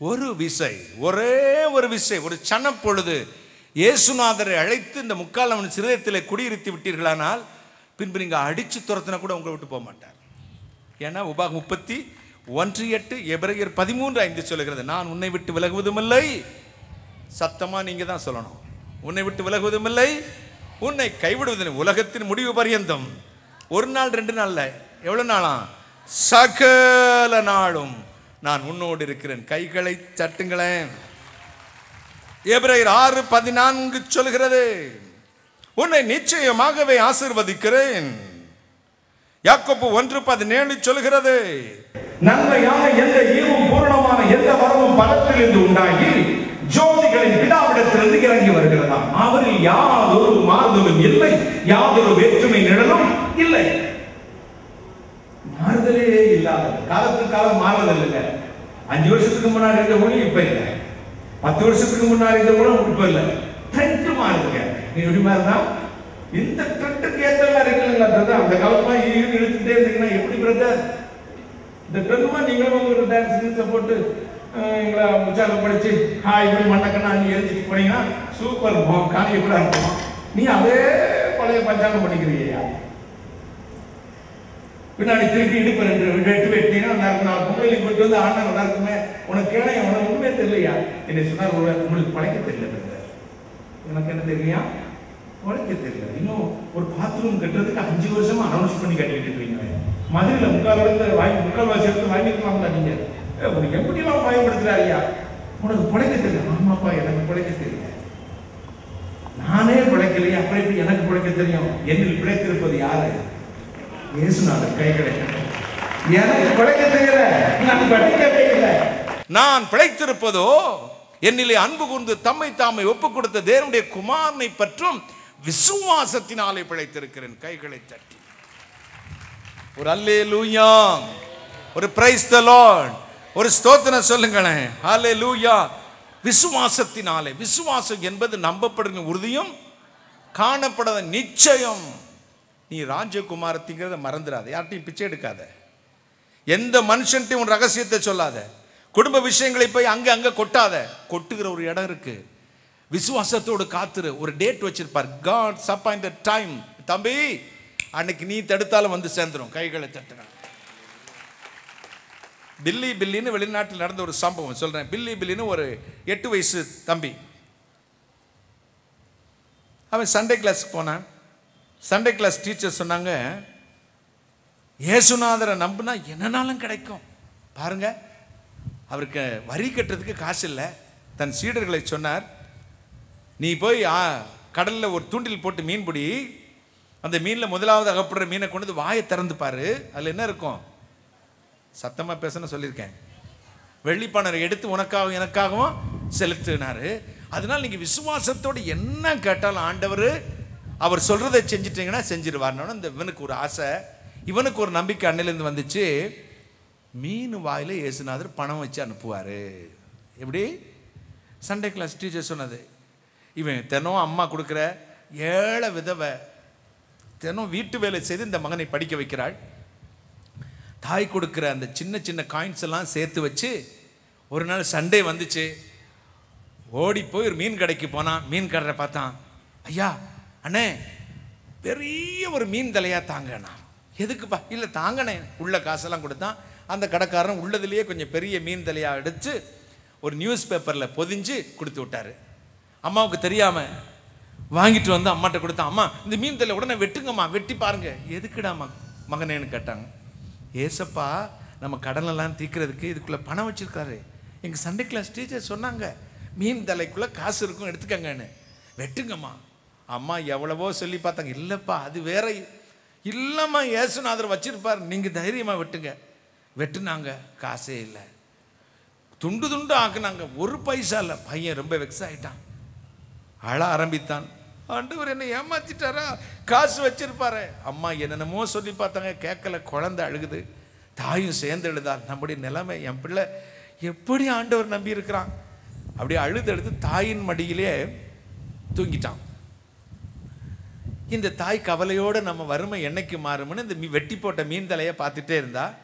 ஒரு விசை ஒரே ஒரு விசை ஒரு சனப்பொழுது இயேசுநாதரை அழைத்து இந்த முக்கால் அவன் சிறுதயத்தில் குடியிருத்தி விட்டீர்களானால் பின்பு நீங்கள் அடித்து துரத்தினா கூட உங்களை விட்டு போக மாட்டார் ஏன்னா உபாக முப்பத்தி ஒன்று எட்டு எபிரேயர் பதிமூன்று ஐந்து சொல்லுகிறது நான் உன்னை விட்டு விலகுவதுமில்லை. சத்தமாக நீங்கள் தான் சொல்லணும். உன்னை விட்டு விலகுவதுமில்லை உன்னை கைவிடுவதில்லை உலகத்தின் முடிவு பரியந்தம். ஒரு நாள் ரெண்டு நாளில் எவ்வளோ நாளாம் சகல நாளும். நான் உன்னோடு இருக்கிறேன். கைகளை சட்டுங்களேன் எபிரேயர் ஆறு பதினான்கு சொல்கிறது உன்னை நிச்சயமாகவே ஆசிர்வதிக்கிறேன். யாக்கோப்பு ஒன்று பதினேழு சொல்கிறது நன்மையான எந்த ஈவும் பூரணமான எந்த வரமும் பலத்திலிருந்து உண்டாகி ஜோதிகளின் பிதாவிடத்திலிருந்து இறங்கி வருகிறதாம் அவரில் யாதொரு மாறுதலும் இல்லை யாதொரு வேற்றுமை நிழலும் இல்லை. மாறுதலே இல்லாத காலத்துக்கு காலம் மாறுதல் இல்லைங்க அஞ்சு வருஷத்துக்கு முன்னாடி இருந்த மொழி இப்ப இல்லை. பத்து வருஷத்துக்கு முன்னாடி இருந்த கூட இப்ப இல்லை. ட்ரெண்ட் மாறுதுங்க. நீ எப்படி மாறுதா இந்த ட்ரெண்டுக்கு ஏத்த மாதிரி இருக்குல்ல பிரதர் அந்த காலத்துல இழுத்துட்டே இருந்தீங்கன்னா எப்படி பிரதர் இந்த ட்ரெண்டுமா நீங்களும் உங்களுக்கு ஒரு டான்ஸ் கீன்ஸை போட்டு எங்களை எங்களை படிச்சு ஹாய் இப்படி மண்ணக்கண்ணா நீ எழுதிட்டு போனீங்கன்னா சூப்பர் காணிய கூட இருக்கும் நீ அதே பழைய பஞ்சாங்கம் பண்ணிக்கிறீங்க பின்னாடி திருப்பி இடுப்பு ரெண்டு வெட்டு வெட்டினா நல்லா இருக்கும். நான் பொங்கலுக்கு போயிட்டு வந்து ஆனா நல்லா இருக்குமே. உனக்கு கேள உனக்கு ஒண்ணுமே தெரியலையா? என்னை சொன்னார் உங்களுக்கு பழைக்க தெரியல எனக்கு என்ன தெரியலையா? பழைக்க தெரியல. இன்னும் ஒரு பாத்ரூம் கட்டுறதுக்கு அஞ்சு வருஷமா அனௌன்ஸ் பண்ணி கட்டிட்டு இருக்கீங்க. மதுரையில் முக்கால் இடத்துல வாங்கி முக்கால் வாசி எடுத்து வாங்கிக்கலாம்ல நீங்க. உனக்கு எப்படிலாம் பயன்படுத்துறாரியா உனக்கு பிழைக்க தெரியல. ஆமாப்பா எனக்கு பிழைக்க தெரியல. நானே பிழைக்கலையே அப்புறம் எப்படி எனக்கு பிழைக்க தெரியும்? என்னில் பிழைத்திருப்பது யாரு? இயேசுநாதர் கைகளை எனக்கு பிழைக்க தெரியல. நான் தெரியல. நான் பிழைத்திருப்பதோ என்னிலே அன்பு கூர்ந்து தம்மை தாமை ஒப்புக் கொடுத்த தேவனுடைய குமாரனை பற்றும் விசுவாசத்தினாலே பிழைத்திருக்கிறேன். கைகளை தட்டி. ஒரு அல்லே லூயா ஒரு பிரைஸ் த லார்ட் ஒரு ஸ்தோத்திரம் சொல்லுங்களேன். அல்லே லூயா விசுவாசத்தினாலே. விசுவாசம் என்பது நம்பப்படுகிற உறுதியும் காணப்படாத நிச்சயம். நீ ராஜகுமாரத்திங்கிறத மறந்துடாத. யார்ட்டையும் பிச்சை எடுக்காத. எந்த மனுஷன்ட்டையும் உன் ரகசியத்தை சொல்லாத. குடும்ப விஷயங்களை போய் அங்க அங்க கொட்டாத. கொட்டுகிற ஒரு இடம் இருக்கு. விசுவாசத்தோடு காத்துரு. ஒரு டேட் வச்சிருப்பார். காட் அப்பாயிண்ட் டைம் தம்பி அன்னைக்கு நீ தடுத்தாலும் வந்து சேர்ந்துரும். கைகளை தட்டுங்க பில்லி பில்லின்னு வெளிநாட்டில் நடந்த ஒரு சம்பவம். சொல்றேன். பில்லி பில்லின்னு ஒரு எட்டு வயசு தம்பி. அவன் சண்டே கிளாஸ்க்கு போனான். சண்டே கிளாஸ் டீச்சர் சொன்னாங்க இயேசுநாதரை நம்பினா என்னனாலும் கிடைக்கும். பாருங்க அவருக்கு வரி கட்டுறதுக்கு காசு இல்லை. தன் சீடர்களை சொன்னார் நீ போய் கடலில் ஒரு தூண்டில் போட்டு மீன் பிடி அந்த மீனில் முதலாவது அகப்படுற மீனை கொண்டு வந்து வாயை திறந்து பாரு. அதில் என்ன இருக்கும்? சத்தமாக பேசணும் சொல்லியிருக்கேன். வெள்ளிப்பானரை எடுத்து உனக்காகவும் எனக்காகவும் செலுத்தினார். அதனால் நீங்கள் விசுவாசத்தோடு என்ன கேட்டாலும் ஆண்டவர் அவர் சொல்றதை செஞ்சிட்டீங்கன்னா செஞ்சிருவார்னு இந்த இவனுக்கு ஒரு ஆசை. இவனுக்கு ஒரு நம்பிக்கை அண்ணிலேருந்து வந்துச்சு. மீன் வாயில் இயேசுநாதர் பணம் வச்சு அனுப்புவார். எப்படி? சண்டே கிளாஸ் டீச்சர் சொன்னது. இவன் தினம் அம்மா கொடுக்குற ஏழை விதவை தினம் வீட்டு வேலை செய்து இந்த மகனை படிக்க வைக்கிறாள். தாய் கொடுக்குற அந்த சின்ன சின்ன காயின்ஸ் எல்லாம் சேர்த்து வச்சு ஒரு நாள் சண்டே வந்துச்சு. ஓடி போய் ஒரு மீன் கடைக்கு போனான். மீன் கடரை பார்த்தான். ஐயா அண்ணே பெரிய ஒரு மீன் தலையாக தாங்கண்ணா எதுக்குப்பா இல்லை தாங்கண்ணே உள்ள காசெல்லாம் கொடுத்தான் அந்த கடைக்காரன் உள்ளதுலேயே கொஞ்சம் பெரிய மீன் தலையாக எடுத்து ஒரு நியூஸ் பேப்பரில் பொதிஞ்சு கொடுத்து விட்டாரு. அம்மாவுக்கு தெரியாமல் வாங்கிட்டு வந்து அம்மாட்ட கொடுத்தான் அம்மா இந்த மீன் தலை உடனே வெட்டுங்கம்மா வெட்டி பாருங்க. எதுக்குடா மக மகனேன்னு கேட்டாங்க. ஏசப்பா நம்ம கடனெல்லாம் தீக்கிறதுக்கு இதுக்குள்ளே பணம் வச்சுருக்காரு. எங்கள் சண்டே கிளாஸ் டீச்சர் சொன்னாங்க மீன் தலைக்குள்ளே காசு இருக்கும் எடுத்துக்கங்கன்னு. வெட்டுங்கம்மா. அம்மா எவ்வளவோ சொல்லி பார்த்தாங்க. இல்லைப்பா அது வேற. இல்லைம்மா ஏசுநாதர் வச்சிருப்பார். நீங்கள் தைரியமாக வெட்டுங்க. வெட்டுனாங்க காசே இல்லை. துண்டு துண்டு ஆக்குனாங்க. ஒரு பைசா இல்லை. பையன் ரொம்ப வெக்ஸ் ஆகிட்டான் அழ ஆரம்பித்தான். ஆண்டவர் என்னை ஏமாத்திட்டாரா? காசு வச்சிருப்பாரு. அம்மா என்னென்னமோ சொல்லி பார்த்தாங்க. கேட்கல குழந்தை அழுகுது. தாயும் சேர்ந்து எழுதாள் நம்முடைய நிலைமை என் பிள்ளை எப்படி ஆண்டவர் நம்பி இருக்கிறான் அப்படியே அழுது எடுத்து தாயின் மடியிலே தூங்கிட்டான். இந்த தாய் கவலையோடு நம்ம வறுமை என்னைக்கு மாறும்னு இந்த மீ- வெட்டி போட்ட மீன் தலையை பார்த்துட்டே இருந்தா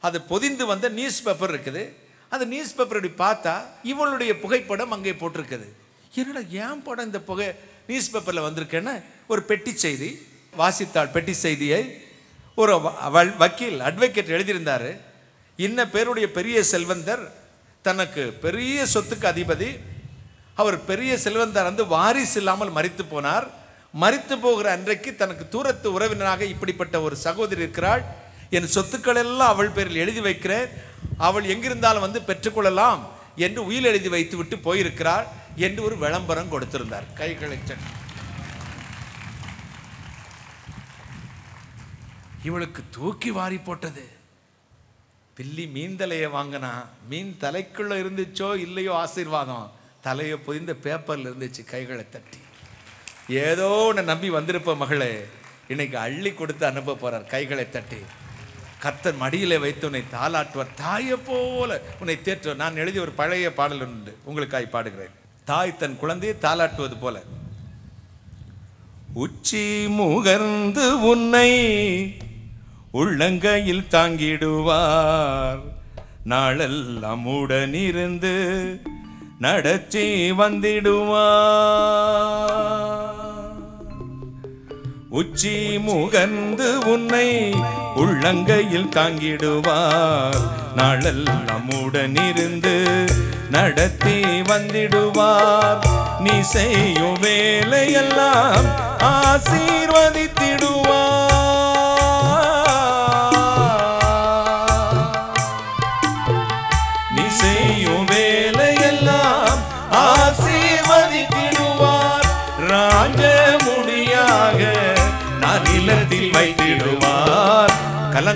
அது பொதிந்து வந்த நியூஸ் பேப்பர் இருக்குது. அந்த நியூஸ் பேப்பர் இப்படி பார்த்தா இவளுடைய புகைப்படம் அங்கே போட்டிருக்குது. என்னடா ஏன் படம் இந்த புகை நியூஸ் பேப்பரில் வந்திருக்கேன்னு ஒரு பெட்டி செய்தி வாசித்தாள் பெட்டி செய்தியை ஒரு வக்கீல் அட்வொகேட் எழுதியிருந்தார். இன்ன பேருடைய பெரிய செல்வந்தர் தனக்கு பெரிய சொத்துக்கு அதிபதி. அவர் பெரிய செல்வந்தர் வந்து வாரிசு இல்லாமல் மறித்து போனார். மறித்து போகிற அன்றைக்கு தனக்கு தூரத்து உறவினராக இப்படிப்பட்ட ஒரு சகோதரி இருக்கிறாள். என் சொத்துக்கள் எல்லாம் அவள் பேரில் எழுதி வைக்கிறேன். அவள் எங்கிருந்தாலும் வந்து பெற்றுக்கொள்ளலாம் என்று உயில் எழுதி வைத்து விட்டு போயிருக்கிறாள் என்று ஒரு விளம்பரம் கொடுத்திருந்தார். கைகளை சட்டை இவளுக்கு தூக்கி வாரி போட்டது. பில்லி மீன் தலையை வாங்கினா மீன் தலைக்குள்ள இருந்துச்சோ இல்லையோ ஆசீர்வாதம். தலையை பொதிந்த பேப்பரில் இருந்துச்சு கைகளை தட்டி. ஏதோ உன்னை நம்பி வந்திருப்ப மகளே இன்னைக்கு அள்ளி கொடுத்து அனுப்ப போறார். கைகளை தட்டி கத்தன் மடியிலே வைத்து உன்னை தாளாட்டுவார். தாயை போல உன்னை தேற்றுவார். நான் எழுதிய ஒரு பழைய பாடல் உண்டு உங்களுக்காய் பாடுகிறேன். தாய் தன் குழந்தையை தாளாட்டுவது போல. உச்சி முகர்ந்து உன்னை உள்ளங்கையில் தாங்கிடுவார். நாளெல்லாம் உடனிருந்து நடச்சி வந்திடுவார். உச்சி முகந்து உன்னை உள்ளங்கையில் தாங்கிடுவார். நாளெல்லாம் உடனிருந்து நடத்தி வந்திடுவார். நீ செய்யும் வேலையெல்லாம் ஆ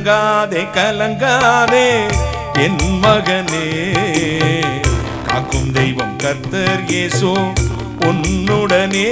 கலங்காதே கலங்காதே என் மகனே. காக்கும் தெய்வம் கர்த்தர் ஏசோ உன்னுடனே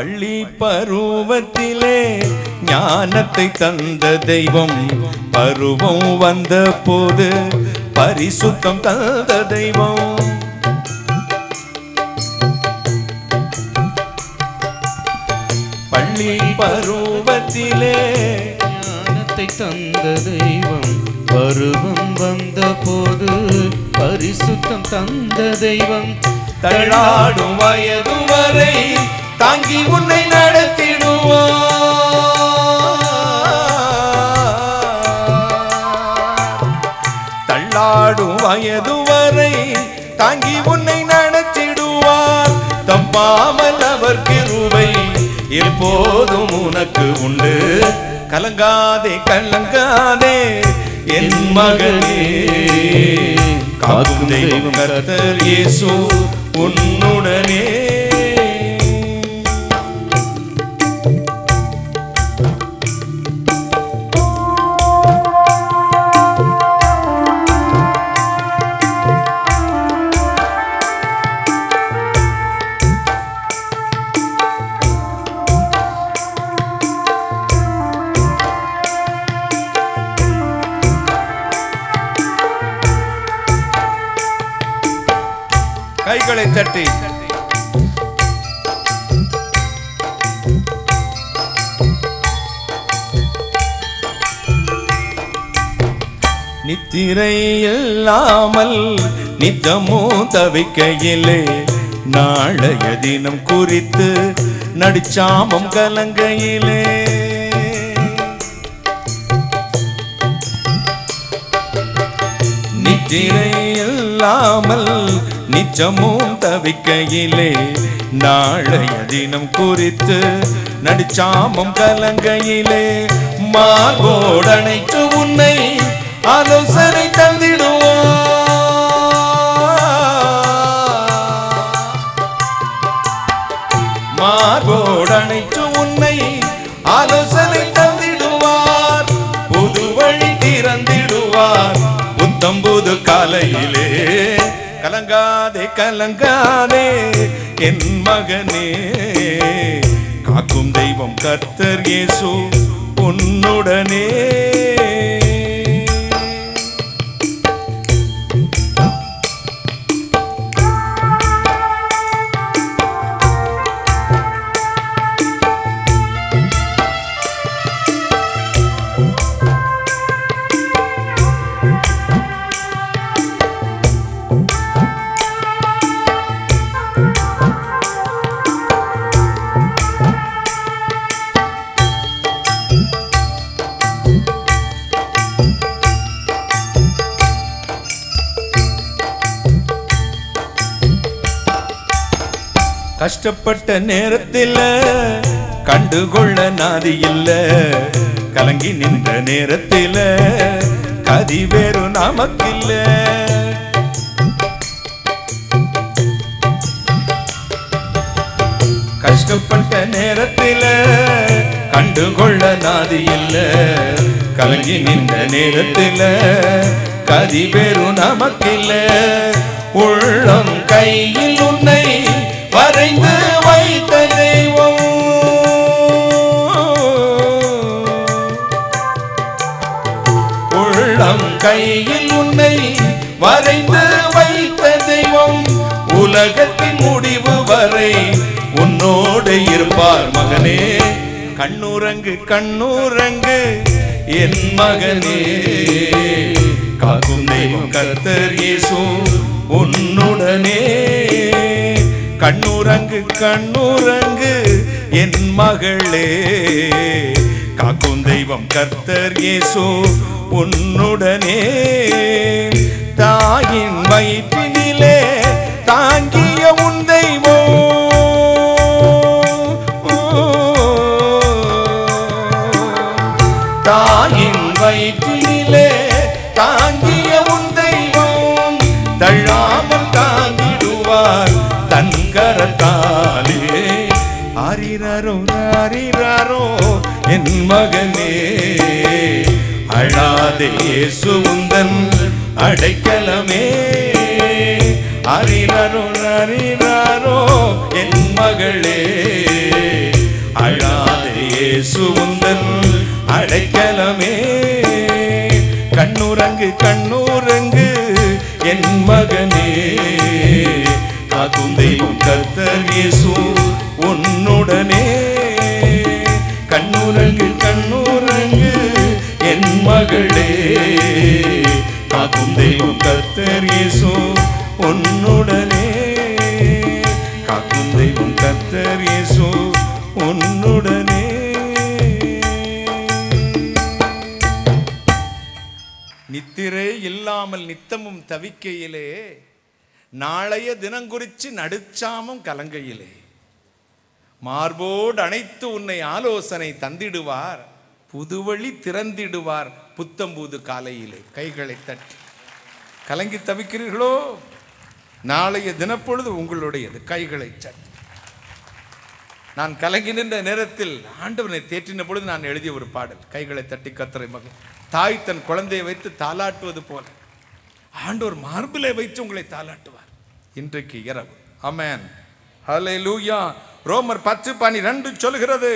பள்ளி பருவத்திலே ஞானத்தை தந்த தெய்வம் பருவம் வந்த போது பரிசுத்தம் தந்த தெய்வம். பள்ளி பருவத்திலே ஞானத்தை தந்த தெய்வம் பருவம் வந்த போது பரிசுத்தம் தந்த தெய்வம். தள்ளாடும் வயது வரை தாங்கி உன்னை நடத்திடுவோம் தள்ளாடும் வயது வரை தாங்கி உன்னை நடத்திடுவார். தப்பாமல் அவர் கிருவை எப்போதும் உனக்கு உண்டு. கலங்காதே கலங்காதே என் மகளே காக்கும் தெய்வம் கர்த்தர் இயேசு உன்னுடனே. கைகளை தட்டி. நித்திரை இல்லாமல் நித்தமோ தவிக்கையிலே நாளைய தினம் குறித்து நடிச்சாமம் கலங்கையிலே. நித்திரை இல்லாமல் நிச்சமும் தவிக்கையிலே நாளைய தினம் குறித்து நடிச்சாமம் கலங்கையிலே மார்போடனைச்சு உன்னை ஆலோசனை தந்திடுவோம் மார்போடனைச்சு உன்னை ஆலோசனை தந்திடுவார். புது வழி திறந்திடுவார். புத்தம்புது காலையிலே கலங்காதே கலங்காதே என் மகனே. காக்கும் தெய்வம் கர்த்தர் இயேசு உன்னுடனே. கஷ்டப்பட்ட நேரத்தில் கண்டுகொள்ள நாதி இல்ல. கலங்கி நின்ற நேரத்தில் கதி வேறு நமக்கில்ல. கஷ்டப்பட்ட நேரத்தில் கண்டுகொள்ள நாதி இல்ல. கலங்கி நின்ற நேரத்தில் கதி வேறு நமக்கில்ல. உள்ளம் கையில் கையில் உன்னை வரைந்து வைத்த தெய்வம் உலகத்தின் முடிவு வரை உன்னோடு இருப்பார் மகனே. கண்ணுரங்கு கண்ணுரங்கு என் மகனே. காக்கும் தெய்வம் கர்த்தர் இயேசு உன்னுடனே. கண்ணுரங்கு கண்ணுரங்கு என் மகளே. தெய்வம் கர்த்தர் இயேசு உன்னுடனே. தாயின் வயிற்றினிலே தாங்கிய உன் தெய்வம். தாயின் வயிற்றிலே தாங்கிய உன் தெய்வம். தள்ளாமல் தாங்கிடுவார் தன் கரத்தாலே. ஆரிராரோ ஆரிராரோ. என் மகனே அழாதே சுந்தன் அடைக்கலமே. அறிறாரோ அறிறாரோ என் மகளே அழாதே சுந்தன் அடைக்கலமே. கண்ணுரங்கு கண்ணுரங்கு என் மகனே காக்கும் தெய்வம் கர்த்தர் இயேசு உன்னுடனே. கண்ணுரங்கு கண்ணுரங்கு என் மகளே. காக்கும் தெய்வம் கத்தர் இயேசு உன்னுடனே. காக்கும் தெய்வம் கத்தர் இயேசு உன்னுடனே. நித்திரை இல்லாமல் நித்தமும் தவிக்கையிலே நாளைய தினங்குறிச்சு நடுச்சாமும் கலங்கையிலே. மார்போடு அனைத்து உன்னை ஆலோசனை தந்திடுவார். புதுவழி திறந்திடுவார் புத்தம்பூது காலையிலே. கைகளை தட்டி. கலங்கி தவிக்கிறீர்களோ? நாளைய தினப்பொழுது உங்களுடையது. கைகளை தட்டி. நான் கலங்கி நின்ற நேரத்தில் ஆண்டவனை தேற்றின பொழுது நான் எழுதிய ஒரு பாடல். கைகளை தட்டி கத்தரை மகன் தாய் தன் குழந்தையை வைத்து தாளாட்டுவது போல. ஆண்டவர் மார்பிலே வைத்து உங்களை தாளாட்டுவார். இன்றைக்கு இரவு. அமேன் ஹalleluya. ரோமர் பத்து பனிரெண்டு சொல்கிறது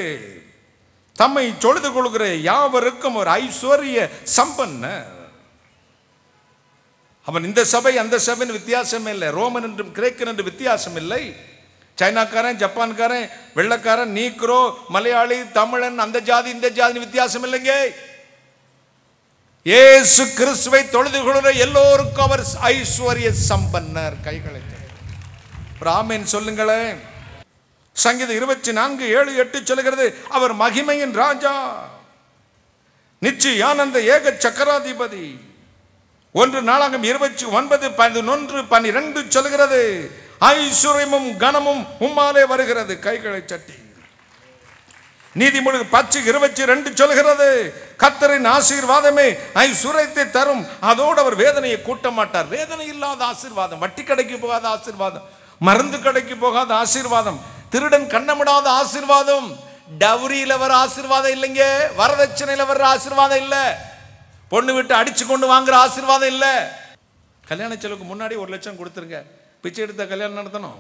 தம்மை தொழுது கொள்கிற யாவருக்கும் ஒரு ஐஸ்வர்ய சம்பன்ன. அவன் இந்த சபை அந்த சபைன்னு வித்தியாசமே இல்லை. ரோமன் என்றும் கிரேக்கன் என்று வித்தியாசம் இல்லை. சைனாக்காரன் ஜப்பான்காரன் வெள்ளக்காரன் நீக்ரோ மலையாளி தமிழன் அந்த ஜாதி இந்த ஜாதி வித்தியாசம் இல்லைங்க. ஏசு கிறிஸ்துவை தொழுது கொள்கிற எல்லோருக்கும் அவர் ஐஸ்வர்ய சம்பன்னர். கைகளை தட்டி. சொல்லுங்களேன். சங்கீதம் இருபத்தி நான்கு ஏழு எட்டு சொல்லுகிறது அவர் மகிமையின் ராஜா நிச்சயானந்த ஏக சக்கராதிபதி. ஒன்று நாளாகம் இருபத்தி ஒன்பது பதினொன்று பன்னிரண்டு சொல்கிறது ஐஸ்வர்யமும் கனமும் உம்மாலே வருகிறது. கைகளை சட்டி. நீதிமொழி பத்து இருபத்தி ரெண்டு சொல்கிறது கத்தரின் ஆசீர்வாதமே ஐஸ்வர்யத்தை தரும். அதோடு அவர் வேதனையை கூட்ட மாட்டார். வேதனை இல்லாத ஆசீர்வாதம் வட்டி கடைக்கு போகாத ஆசீர்வாதம். மருந்து கடைக்கு போகாத ஆசீர்வாதம். திருடன் கண்ணமிடாத ஆசீர்வாதம். டவுரியில் வர ஆசீர்வாதம் இல்லைங்க. வரதட்சணையில் வர்ற ஆசீர்வாதம் இல்லை. பொண்ணு விட்டு அடிச்சு கொண்டு வாங்குற ஆசீர்வாதம் இல்லை. கல்யாண செலவுக்கு முன்னாடி ஒரு லட்சம் கொடுத்துருங்க. பிச்சை எடுத்த கல்யாணம் நடத்தணும்.